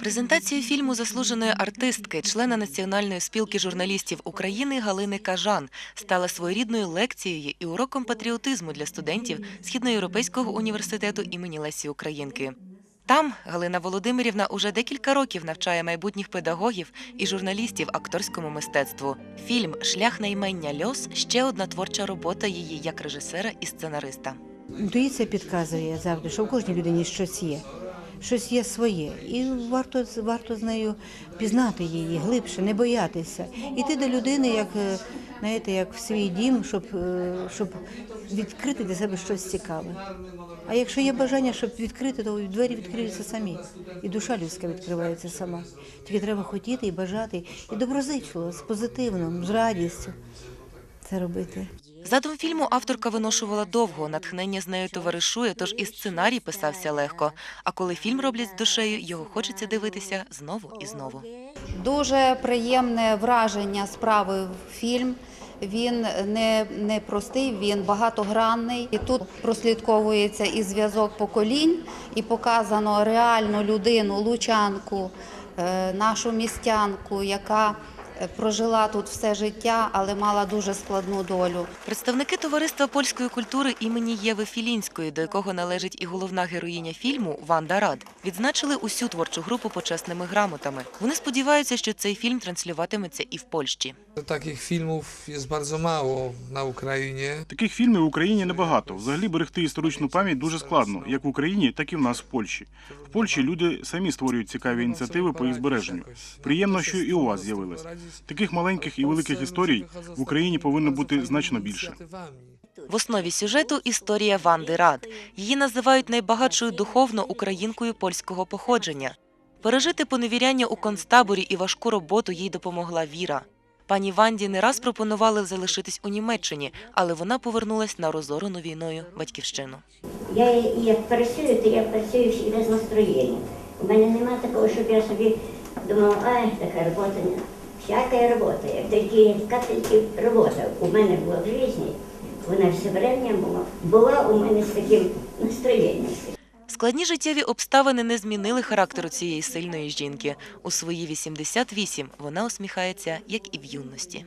Презентацією фільму заслуженої артистки, члена Національної спілки журналістів України Галини Кажан стала своєрідною лекцією і уроком патріотизму для студентів Східноєвропейського університету імені Лесі Українки. Там Галина Володимирівна уже декілька років навчає майбутніх педагогів і журналістів акторському мистецтву. Фільм Шлях наймення льос ще одна творча робота її як режисера і сценариста. Інтуїція підказує завжди, що в кожній людині щось є, щось є своє. І варто, варто з нею пізнати її глибше, не боятися. Іти до людини, як, е, знаєте, як в свій дім, щоб, е, щоб відкрити для себе щось цікаве. А якщо є бажання, щоб відкрити, то двері відкриються самі. І душа людська відкривається сама. Тільки треба хотіти і бажати, і доброзичливо, з позитивним, з радістю це робити. Задум фільму авторка виношувала довго, натхнення з нею товаришує, тож і сценарій писався легко. А коли фільм роблять з душею, його хочеться дивитися знову і знову. Дуже приємне враження справи фільм. Він не, не простий, він багатогранний. І тут прослідковується і зв'язок поколінь, і показано реальну людину, лучанку, е, нашу містянку, яка прожила тут все життя, але мала дуже складну долю. Представники товариства польської культури імені Єви Філінської, до якого належить і головна героїня фільму Ванда Рад, відзначили усю творчу групу почесними грамотами. Вони сподіваються, що цей фільм транслюватиметься і в Польщі. Takich filmów jest bardzo mało na Ukrainie. Таких фільмів в Україні небагато. Взагалі берегти історичну пам'ять дуже складно, як в Україні, так і в нас в Польщі. В Польщі люди самі створюють цікаві ініціативи по їх збереженню. Приємно, що і у вас з'явилось. Таких маленьких і великих історій в Україні повинно бути значно більше. В основі сюжету історія Ванди Рад. Її називають найбагатшою духовно українкою польського походження. Пережити поневіряння у концтаборі і важку роботу їй допомогла Віра. Пані Ванді не раз пропонували залишитись у Німеччині, але вона повернулась на розорену війною батьківщину. Я і як працюю, то я працюю завжди з настроєнням. У мене немає такого, щоб я собі думала, ай, така робота. Не». Всяка робота, як тільки яка тільки робота у мене була в житті, вона все время була, була у мене з таким настроєнням. Складні життєві обставини не змінили характеру цієї сильної жінки. У свої 88 вона усміхається, як і в юності.